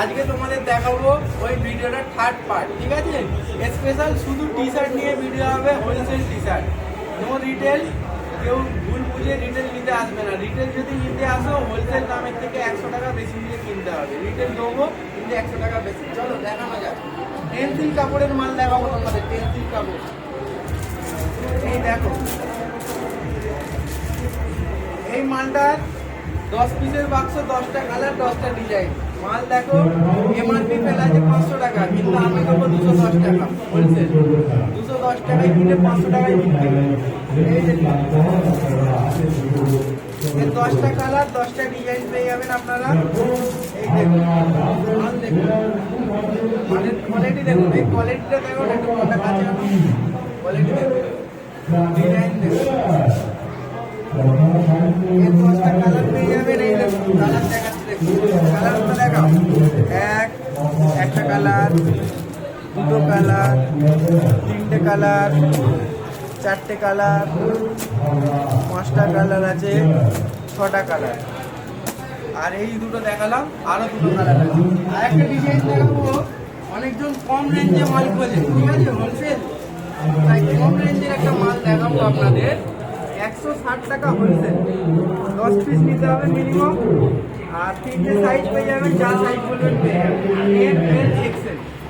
আজকে তোমাদের দেখাবো ওই ভিডিওটা থার্ড পার্ট ঠিক আছে? স্পেশাল শুধু টি শার্ট নিয়ে ভিডিও হবে wholesale T shirt no retail কেউ ভুল বুঝে রিটেল নিতে আসবে না। রিটেল যদি নিতে আসো হোলসেল দামের থেকে একশো টাকা বেশি দিয়ে কিনতে হবে। রিটেল দেবো, কিন্তু একশো টাকা বেশি। চলো, দেখানো যাক। পেন্সিল কাপড়ের মাল দেখাবো তোমাদের পেন্সিল কাপড়। এই দেখো। এই মালটার দশ পিসের বাক্স দশটা কালার দশটা ডিজাইন মাল দেখো এমআরপি ফেলা আছে পাঁচশো টাকা, কিন্তু আমি দেবো দুশো দশ টাকা। হোলসেল দুশো দশ টাকায় কিনে পাঁচশো টাকায়। এই দশটা কালার, দশটা ডিজাইন পেয়ে যাবেন আপনারা। এই দেখুন, মাল মালের কোয়ালিটি দেখুন, এই কোয়ালিটিটা দেখুন একটু কথা কাছে কোয়ালিটি দেখুন। ডিজাইন দেখুন এর দশটা কালার পেয়ে যাবেন এই দেখুন কালার দেখাচ্ছি দেখুন কালারগুলো দেখাও এক একটা কালার, দুটো কালার, তিনটে কালার, চারটে কালার, পাঁচটা কালার আছে, ছটা কালার। আর এই দুটো দেখালাম, আরও দুটো কালার আর একটা ডিজাইন দেখাবো, অনেকজন কম রেঞ্জে মাল খোঁজে, ঠিক আছে হোলসেল তাই কম রেঞ্জের একটা মাল দেখাবো আপনাদের। একশো ষাট টাকা হোলসেল দশ পিস নিতে হবে মিনিমাম আর তিনটে সাইজ পেয়ে যাবেন, যা সাইজ বলবেন পেয়ে যাবেন।